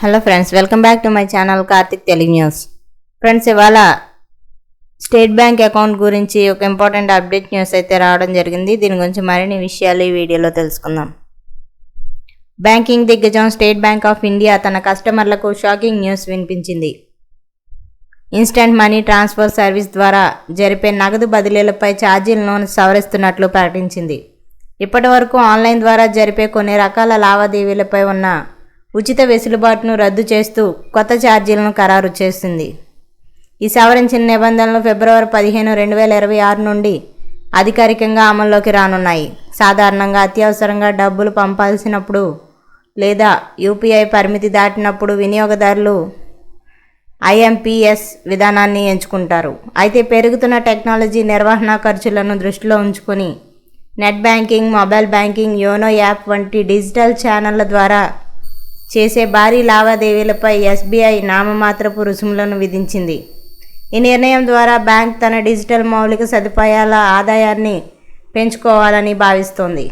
Hello friends welcome back to my channel Karthik Telugu news. Friends ఇవాళ state bank account గురించి ఒక important update news అయితే రావడం జరిగింది. దీని గురించి మరిన్ని విషయాలు ఈ వీడియోలో తెలుసుకుందాం. బ్యాంకింగ్ దిగ్గజం స్టేట్ బ్యాంక్ ఆఫ్ ఇండియా తన కస్టమర్లకు షాకింగ్ న్యూస్ వినిపించింది. ఇన్స్టంట్ మనీ ట్రాన్స్ఫర్ సర్వీస్ ద్వారా జరిపే నగదు బదిలీలపై ఛార్జీలను సవరిస్తున్నట్లు ప్రకటించింది. ఇప్పటి వరకు ఆన్లైన్ ద్వారా జరిపే కొన్ని రకాల లావాదేవీలపై ఉన్న ఉచిత వెసులుబాటును రద్దు చేస్తూ కొత్త ఛార్జీలను ఖరారు చేస్తుంది ఈ సవరించిన నిబంధనలు ఫిబ్రవరి పదిహేను రెండు వేల ఇరవై ఆరు నుండి అధికారికంగా అమల్లోకి రానున్నాయి. సాధారణంగా అత్యవసరంగా డబ్బులు పంపాల్సినప్పుడు లేదా యూపీఐ పరిమితి దాటినప్పుడు వినియోగదారులు ఐఎంపిఎస్ విధానాన్ని ఎంచుకుంటారు. అయితే పెరుగుతున్న టెక్నాలజీ నిర్వహణ ఖర్చులను దృష్టిలో ఉంచుకొని net banking mobile banking YONO app వంటి డిజిటల్ ఛానళ్ళ ద్వారా చేసే భారీ లావాదేవీలపై ఎస్బీఐ నామమాత్రపు రుసుములను విధించింది. ఈ నిర్ణయం ద్వారా బ్యాంక్ తన డిజిటల్ మౌలిక సదుపాయాల ఆదాయాన్ని పెంచుకోవాలని భావిస్తోంది.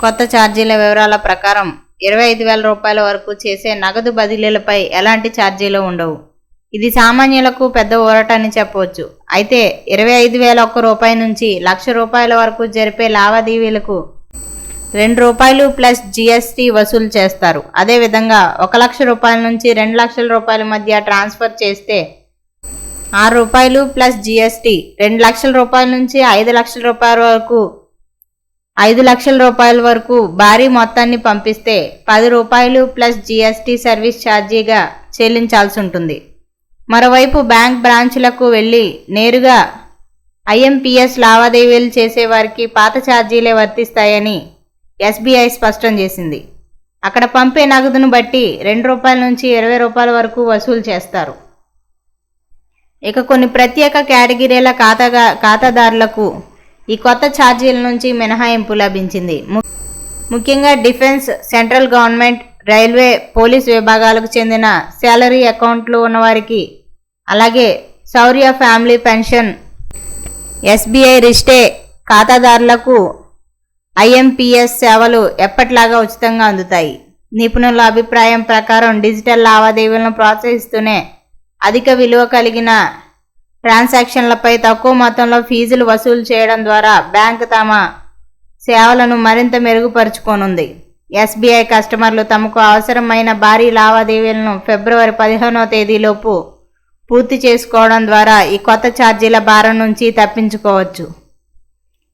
కొత్త ఛార్జీల వివరాల ప్రకారం ఇరవై ఐదు వేల రూపాయల వరకు చేసే నగదు బదిలీలపై ఎలాంటి ఛార్జీలు ఉండవు. ఇది సామాన్యులకు పెద్ద ఊరట అని చెప్పవచ్చు. అయితే ఇరవై ఐదు వేల ఒక్క రూపాయి నుంచి లక్ష రూపాయల వరకు జరిపే లావాదేవీలకు రెండు రూపాయలు ప్లస్ జిఎస్టీ వసూలు చేస్తారు. అదేవిధంగా ఒక లక్ష రూపాయల నుంచి రెండు లక్షల రూపాయల మధ్య ట్రాన్స్ఫర్ చేస్తే ఆరు రూపాయలు ప్లస్ జిఎస్టీ రెండు లక్షల రూపాయల నుంచి ఐదు లక్షల రూపాయల వరకు ఐదు లక్షల రూపాయల వరకు భారీ మొత్తాన్ని పంపిస్తే పది రూపాయలు ప్లస్ జిఎస్టీ సర్వీస్ ఛార్జీగా చెల్లించాల్సి ఉంటుంది. మరోవైపు బ్యాంక్ బ్రాంచ్లకు వెళ్ళి నేరుగా ఐఎంపిఎస్ లావాదేవీలు చేసేవారికి పాత ఛార్జీలే వర్తిస్తాయని ఎస్బీఐ స్పష్టం చేసింది. అక్కడ పంపే నగదును బట్టి రెండు రూపాయల నుంచి ఇరవై రూపాయల వరకు వసూలు చేస్తారు. ఇక కొన్ని ప్రత్యేక కేటగిరీల ఖాతాగా ఖాతాదారులకు ఈ కొత్త ఛార్జీల నుంచి మినహాయింపు లభించింది. ముఖ్యంగా defence central government railway police విభాగాలకు చెందిన శాలరీ అకౌంట్లు ఉన్నవారికి అలాగే Shaurya family pension SBI Rishtey ఖాతాదారులకు ఐఎంపిఎస్ సేవలు ఎప్పట్లాగా ఉచితంగా అందుతాయి. నిపుణుల అభిప్రాయం ప్రకారం డిజిటల్ లావాదేవీలను ప్రోత్సహిస్తూనే అధిక విలువ కలిగిన ట్రాన్సాక్షన్లపై తక్కువ మొత్తంలో ఫీజులు వసూలు చేయడం ద్వారా బ్యాంక్ తమ సేవలను మరింత మెరుగుపరుచుకోనుంది. ఎస్బీఐ కస్టమర్లు తమకు అవసరమైన భారీ లావాదేవీలను ఫిబ్రవరి పదిహేనో తేదీలోపు పూర్తి చేసుకోవడం ద్వారా ఈ కొత్త ఛార్జీల భారం నుంచి తప్పించుకోవచ్చు.